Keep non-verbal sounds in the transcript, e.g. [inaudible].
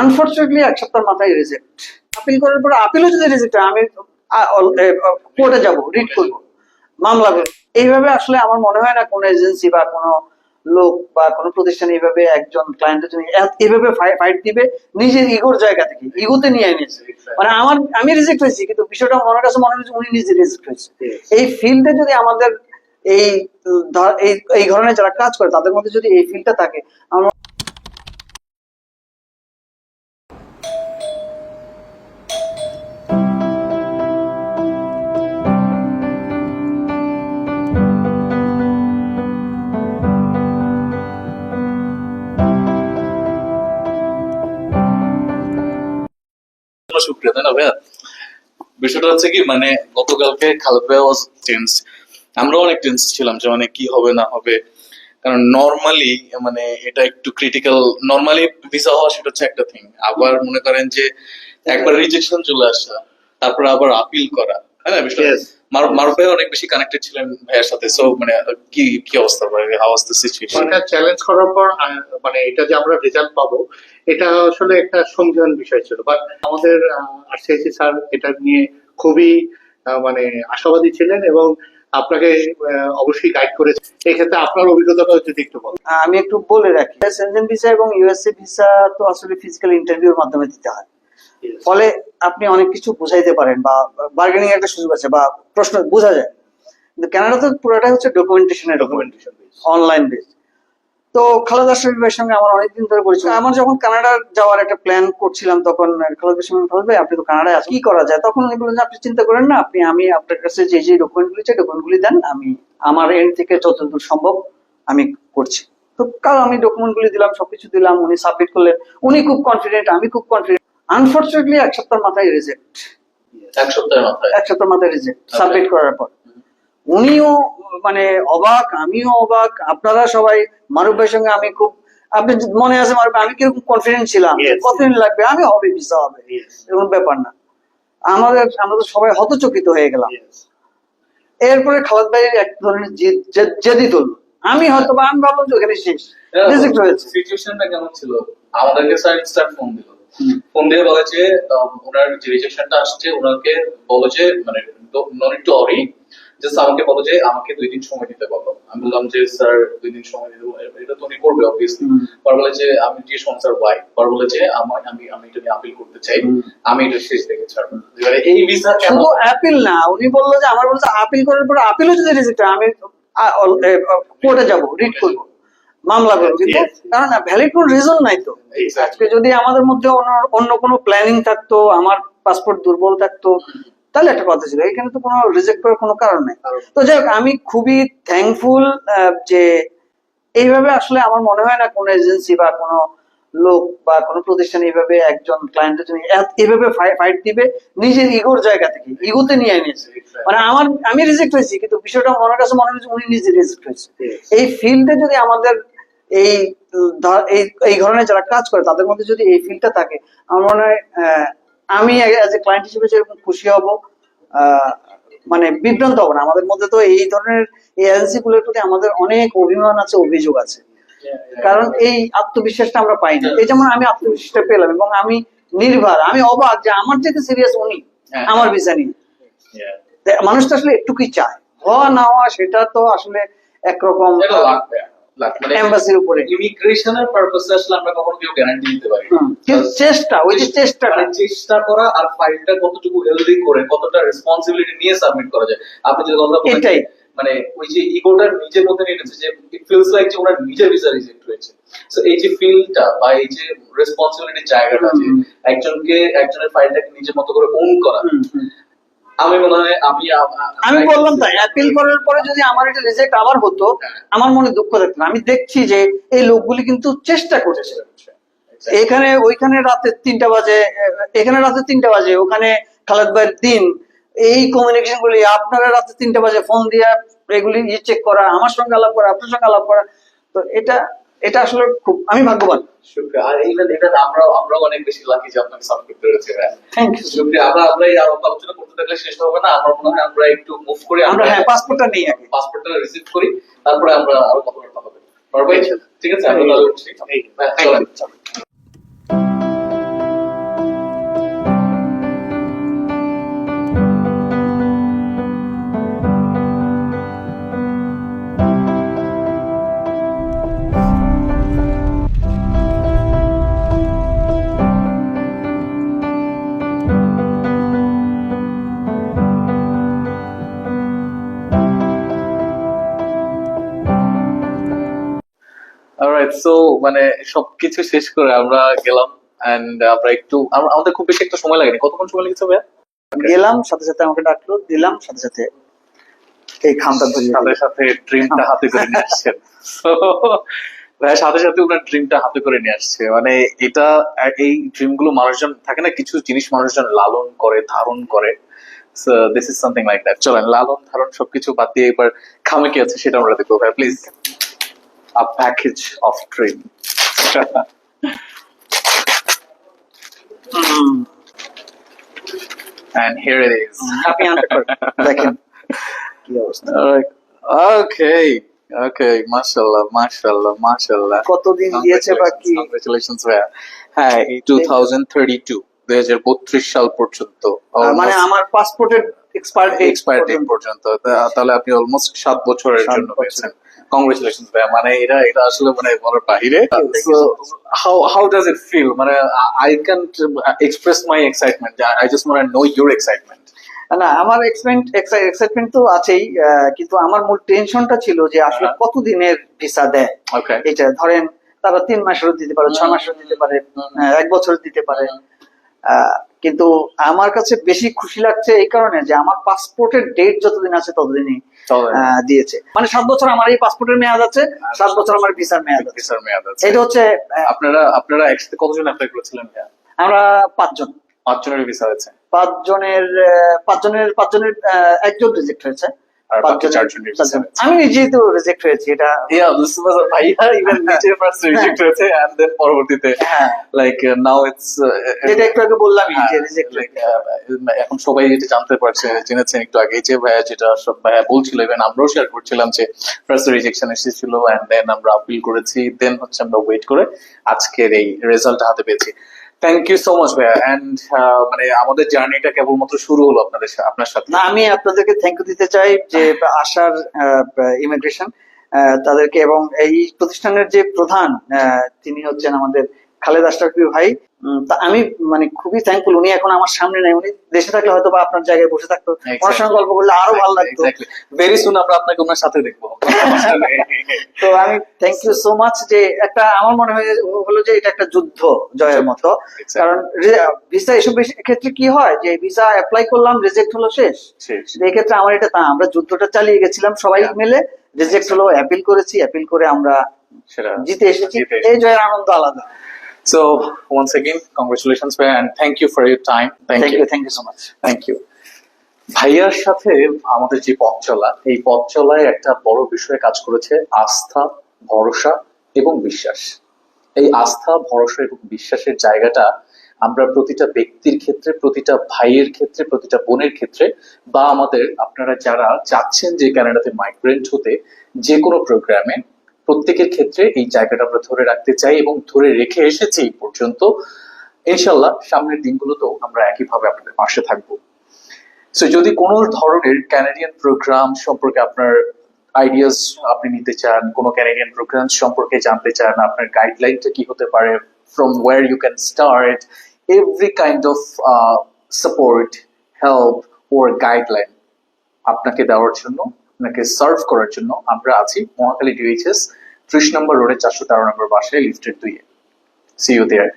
Unfortunately এক সপ্তাহের মাথায় রিজেক্ট আপিল করার পরে আপিলও যদি রিজেক্ট হয় আমি কোর্টে যাব রিড করব। মামলা করব। এইভাবে আসলে আমার মনে হয় না কোনো এজেন্সি বা কোনো লোক বা কোনো প্রতিষ্ঠান এইভাবে একজন ক্লায়েন্টের জন্য এইভাবে ফাইট দিবে নিজের ইগোর জায়গা থেকে ইগোতে নিয়ে নিয়েছে মানে আমার আমি রিজেক্ট হয়েছি কিন্তু বিষয়টা আমার কাছে মনে হয়েছে উনি নিজে রিজেক্ট হয়েছে। এই ফিল্ডে যদি আমাদের এই এই ধরনের যারা কাজ করে তাদের মধ্যে যদি এই ফিল্ডটা থাকে আমার বিষয়টা হচ্ছে কি মানে গতকালকে খালেদ আমরাও অনেক টেন্স ছিলাম যে মানে কি হবে, না হবে। কারণ নর্মালি মানে এটা একটু ক্রিটিক্যাল নর্মালি ভিসা হওয়া সেটা হচ্ছে একটা থিং আবার মনে করেন যে একবার রিজেকশন চলে আসা, তারপরে আবার আপিল করা হ্যাঁ বিষয়টা. মারুফ ভাই অনেক বেশি কানেক্টেড ছিলেন ভাইয়ের সাথে সো মানে কি কি অবস্থা ভাই? How was the situation challenge করার পর আহ, মানে এটা যে আমরা রেজাল্ট পাবো এটা আসলে একটা বিষয় ছিল। বাট আমাদের আরসিআইসি স্যার এটা নিয়ে খুবই মানে আশাবাদী ছিলেন এবং আপনাকে আহ, অবশ্যই গাইড করেছে। এক্ষেত্রে আপনার অভিজ্ঞতাটা যদি একটু বলেন। আমি একটু বলে রাখি সেনজেন ভিসা এবং ইউএসএ ভিসা তো আসলে ফিজিক্যাল ইন্টারভিউর মাধ্যমে দিতে হয়। ফলে আপনি অনেক কিছু বুঝাইতে পারেন বা বার্গেনিং একটা সুযোগ আছে বা প্রশ্ন বোঝা যায়। কিন্তু কানাডা তো পুরোটাই হচ্ছে ডকুমেন্টেশনের ডকুমেন্টেশন অনলাইন বেস তো খালেদা শরীফ ভাইয়ের সঙ্গে আমার অনেকদিন ধরে পরিচয়। আমার যখন কানাডা যাওয়ার একটা প্ল্যান করছিলাম তখন খালেদ সঙ্গে খালেদ ভাই আপনি তো কানাডায় আছেন। কি করা যায়? তখন উনি বললেন আপনি চিন্তা করেন না আপনি আমি আপনার কাছে যে যে ডকুমেন্টগুলি চাই ডকুমেন্টগুলি দেন আমি আমার এন্ড থেকে যতদূর সম্ভব আমি করছি। তো কাল আমি ডকুমেন্টগুলি দিলাম সবকিছু দিলাম উনি সাবমিট করলেন। উনি খুব কনফিডেন্ট আমি খুব কনফিডেন্ট আনফর্চুনেটলি এক সপ্তাহের মাথায় রিজেক্ট এক সপ্তাহের মাথায়? এক সপ্তাহের মাথায় রিজেক্ট সাবমিট করার পর। উনিও মানে অবাক আমিও অবাক। আপনারা সবাই মারুফ ভাইয়ের সঙ্গে আমি খুব আপনি মনে আছে মারুফ আমি কীরকম কনফিডেন্ট ছিলাম? কতদিন লাগবে আমি হবে ভিসা হবে। এরকম ব্যাপার না। আমাদের আমরা তো সবাই হতচকিত হয়ে গেলাম। এরপরে খালেদ ভাই এক ধরনের জেদ- তুললো। আমি হয়তো বা আমি ভাবলাম যে ওখানে শেষ। রিজেক্ট হয়েছে। সিচুয়েশনটা কেমন ছিল? আমাদেরকে স্যার স্টার ফোন দিল। ফোন দিয়ে বলে যে ওনার যে রিজেকশনটা আসছে ওনাকে বলো যে মানে নট জাস্ট আমাকে বলো যে আমাকে দুই দিন সময় দিতে বলো। আমি বললাম যে স্যার দুই দিন সময় দিতে। এটা তো উনি করবে অবভিয়াসলি পর বলে যে আমি যে সংসার ওয়াই পর বলে যে আমার আমি আমি এটা নিয়ে আপিল করতে চাই। আমি এটা শেষ দেখে ছাড়বো। এবারে এই ভিসা শুধু অ্যাপিল না উনি বলল যে আমার বলছে আপিল করার পর আপিলও যদি রিজেক্ট আমি কোর্টে যাব রিড করব। মামলা. কারণ ভ্যালিড কোন রিজন নাই তো। আজকে যদি আমাদের মধ্যে অন্য কোনো প্ল্যানিং থাকতো আমার পাসপোর্ট দুর্বল থাকতো তাহলে একটা কথা ছিল। এখানে তো কোনো রিজেক্ট করার কোনো কারণ নেই। তো যাই হোক আমি খুবই থ্যাঙ্কফুল যে এইভাবে আসলে আমার মনে হয় না কোনো এজেন্সি বা কোনো লোক বা কোনো প্রতিষ্ঠান এইভাবে একজন ক্লায়েন্টের জন্য এইভাবে ফাইট দিবে নিজের ইগোর জায়গা থেকে ইগোতে নিয়ে নিয়েছে। মানে আমার আমি রিজেক্ট হয়েছি কিন্তু বিষয়টা আমার কাছে মনে হয়েছে উনি নিজে রিজেক্ট হয়েছে। এই ফিল্ডে যদি আমাদের এই এই ধরনের যারা কাজ করে তাদের মধ্যে যদি এই ফিল্ডটা থাকে আমার মনে হয় আমি অ্যাজ এ ক্লায়েন্ট হিসেবে যেরকম খুশি হব মানে বিভ্রান্ত হব না। আমাদের মধ্যে তো এই ধরনের এই এজেন্সি গুলোর প্রতি আমাদের অনেক অভিমান আছে অভিযোগ আছে। কারণ এই আত্মবিশ্বাসটা আমরা পাই না। এই যেমন আমি আত্মবিশ্বাসটা পেলাম এবং আমি নির্ভর আমি অবাক যে আমার যেতে সিরিয়াস উনি হ্যাঁ। আমার ভিসা নিয়ে. মানুষ তো আসলে একটু কি চায়? হওয়া না হওয়া সেটা তো আসলে একরকম মানে এম্বাসির উপরে। ইমিগ্রেশনের পারপাসে আসলে আমরা কখনো কেউ গ্যারান্টি দিতে পারি কিন্তু চেষ্টা ওই যে চেষ্টাটা। মানে চেষ্টা করা আর ফাইলটা কতটুকু হেলদি করে কতটা রেসপন্সিবিলিটি নিয়ে সাবমিট করা যায়। আপনি যে কথা বলেন এটাই। মানে ওই যে ইগোটা নিজের মধ্যে নিয়ে নিচ্ছে যে ইট ফিলস লাইক যে ওনার নিজের ভিসা রিজেক্ট হয়েছে। সো এই যে ফিলটা বা এই যে রেসপন্সিবিলিটির জায়গাটা যে একজনকে একজনের ফাইলটাকে নিজের মতো করে ওন করা। আমি মনে হয় আমি আমি বললাম তাই অ্যাপিল করার পরে যদি আমার এটা রিজেক্ট আবার হতো আমার মনে দুঃখ থাকতো আমি দেখছি যে এই লোকগুলি কিন্তু চেষ্টা করছে। এখানে ওইখানে রাতে তিনটা বাজে এখানে রাতে তিনটা বাজে ওখানে খালেদ ভাইয়ের দিন। এই কমিউনিকেশন গুলি আপনারা রাতে তিনটা বাজে ফোন দিয়ে এগুলি ইয়ে চেক করা আমার সঙ্গে আলাপ করা আপনার সঙ্গে আলাপ করা। তো এটা এটা আসলে খুব আমি ভাগ্যবান। আর ইভেন এটা আমরা আমরাও অনেক বেশি লাকি যে আপনাকে সাবমিট করেছে থ্যাংক ইউ শুক্রিয়া। আমরা আমরা এই আলোচনা করতে থাকলে শেষ হবে না। আমার মনে হয় আমরা একটু মুভ করি। আমরা হ্যাঁ পাসপোর্টটা নিই আগে। পাসপোর্টটা রিসিভ করি। তারপরে আমরা আরও হবে। ঠিক আছে। আমরা সো মানে সবকিছু শেষ করে আমরা গেলাম এন্ড আমরা একটু আমাদের খুব বেশি একটা সময় লাগেনি। কতক্ষণ সময় লেগেছে ভাইয়া? গেলাম সাথে সাথে আমাকে ডাকলো দিলাম সাথে সাথে এই খামটা দিল। সাথে সাথে ড্রিমটা হাতে করে নিয়ে আসছেন ভাইয়া সাথে সাথে ওনার ড্রিমটা হাতে করে নিয়ে আসছে। মানে এটা এই ড্রিমগুলো মানুষজন থাকে না কিছু জিনিস মানুষজন লালন করে ধারণ করে। This is something like that চলেন লালন ধারণ সবকিছু বাদ দিয়ে এবার খামে কি আছে সেটা আমরা দেখব। ভাই please a package of dream hmm, and here it is. আপনি আনতে পারেন দেখেন কি অবস্থা ওকে ওকে মাশাআল্লাহ মাশাআল্লাহ মাশাআল্লাহ কতদিন দিয়েছে বা কি কংগ্রেচুলেশনস ভাইয়া। হ্যাঁ এই 2032 2032 সাল পর্যন্ত। আহ, মানে আমার পাসপোর্টের এক্সপায়ার এক্সপায়ার ডেট পর্যন্ত। তা- তাহলে আপনি অলমোস্ট সাত বছরের সাত জন্য বছর। পেয়েছেন। কংগ্রেচুলেশনস ভাইয়া। মানে এটা এটা আসলে মানে বলার বাহিরে. How how does it feel মানে I can express my excitement I just want know your excitement না আমার এক্সপেন্ট এক্সাইটমেন্ট তো আছেই কিন্তু আমার মূল টেনশনটা ছিল যে আসলে হ্যাঁ। কতদিনের ভিসা দেয়। ওকে এটা ধরেন তারা তিন মাসেরও দিতে পারে ছয় মাসেরও দিতে পারে। এক বছর দিতে পারে। কিন্তু আমার কাছে বেশি খুশি লাগছে এই কারণে যে আমার পাসপোর্টের ডেট যতদিন আছে ততদিনই দিয়েছে। মানে সাত বছর আমার এই পাসপোর্টের মেয়াদ আছে সাত বছর আমার ভিসার মেয়াদ আছে। ভিসার মেয়াদ আছে। এটা হচ্ছে আপনারা আপনারা একসাথে কতজন অ্যাপ্লাই করেছিলেন? আমরা পাঁচজন। পাঁচজনের ভিসা হয়েছে। পাঁচজনের পাঁচজনের পাঁচজনের একজন রিজেক্ট হয়েছে। আর বাকি পাঁচজনের- চারজনের ভিসা পাঁচজন। হয়েছে। আমি নিজেই তো রিজেক্ট হয়েছি এটা Yeah, this was ভাইয়া even নিজে ফার্স্ট রিজেক্ট হয়েছে and then পরবর্তীতে হ্যাঁ। লাইক নাও ইটস এটা একটু আগে বললামই যে রিজেক্ট এখন সবাই এটা জানতে পারছে জেনেছেন একটু আগে যে ভাইয়া যেটা সব ভাইয়া বলছিল ইভেন আমরাও শেয়ার করছিলাম যে ফার্স্ট রিজেকশন এসেছিল এন্ড দেন আমরা আপিল করেছি দেন হচ্ছে আমরা ওয়েট করে আজকের এই রেজাল্ট হাতে পেয়েছি। থ্যাংক ইউ সো মাচ ভাইয়া. এন্ড মানে আমাদের জার্নিটা কেবলমাত্র শুরু হলো আপনাদের আপনার সাথে। না আমি আপনাদেরকে থ্যাংক ইউ দিতে চাই যে [laughs] আশার ইমিগ্রেশন তাদেরকে এবং এই প্রতিষ্ঠানের যে প্রধান তিনি হচ্ছেন আমাদের খালেদ আশরাফি ভাই তা আমি মানে খুবই থ্যাঙ্কফুল উনি এখন আমার সামনে নাই উনি দেশে থাকলে হয়তো বা আপনার জায়গায় বসে থাকতো। ওনার সঙ্গে গল্প করলে আরও ভালো লাগতো। ভেরি সুন আমরা আপনাকে ওনার সাথে দেখব। [laughs] তো আমি থ্যাংক ইউ সো মাচ যে একটা আমার মনে হয় হলো যে এটা একটা যুদ্ধ জয়ের মতো। কারণ ভিসা এসব ক্ষেত্রে কি হয় যে ভিসা অ্যাপ্লাই করলাম রিজেক্ট হলো শেষ। এই ক্ষেত্রে আমার এটা তা আমরা যুদ্ধটা চালিয়ে গেছিলাম সবাই মিলে রিজেক্ট হলো অ্যাপিল করেছি অ্যাপিল করে আমরা জিতে এসেছি। এই জয়ের আনন্দ আলাদা। So once again, congratulations, Bhaiya, and thank you for your time. Thank, thank you. You thank you so much Thank you. ভাইয়ার সাথে আমাদের যে পথ চলা এই পথ চলায় একটা বড় বিষয়ে কাজ করেছে আস্থা ভরসা এবং বিশ্বাস এই আস্থা ভরসা এবং বিশ্বাসের জায়গাটা আমরা প্রতিটা ব্যক্তির ক্ষেত্রে প্রতিটা ভাইয়ের ক্ষেত্রে প্রতিটা বোনের ক্ষেত্রে বা আমাদের আপনারা যারা চাচ্ছেন যে কানাডাতে মাইগ্রেন্ট হতে যে কোনো প্রোগ্রামে প্রত্যেকের ক্ষেত্রে এই জায়গাটা আমরা ধরে রাখতে চাই এবং ধরে রেখে এসেছি এই পর্যন্ত। ইনশাল্লাহ সামনের দিনগুলোতেও আমরা একইভাবে আপনাদের পাশে থাকব। সো যদি কোনো ধরনের ক্যানাডিয়ান প্রোগ্রাম সম্পর্কে আপনার আইডিয়াস আপনি নিতে চান, কোনো ক্যানাডিয়ান প্রোগ্রাম সম্পর্কে জানতে চান, আপনার গাইডলাইনটা কি হতে পারে from where you can start every kind of support help or guideline আপনাকে দেওয়ার জন্য আপনাকে সার্ভ করার জন্য আমরা আছি মহাখালী ডিএইচএস ত্রিশ নম্বর রোডে চারশো তেরো নম্বর বাসায় লিফটের দুইয়ে। C you there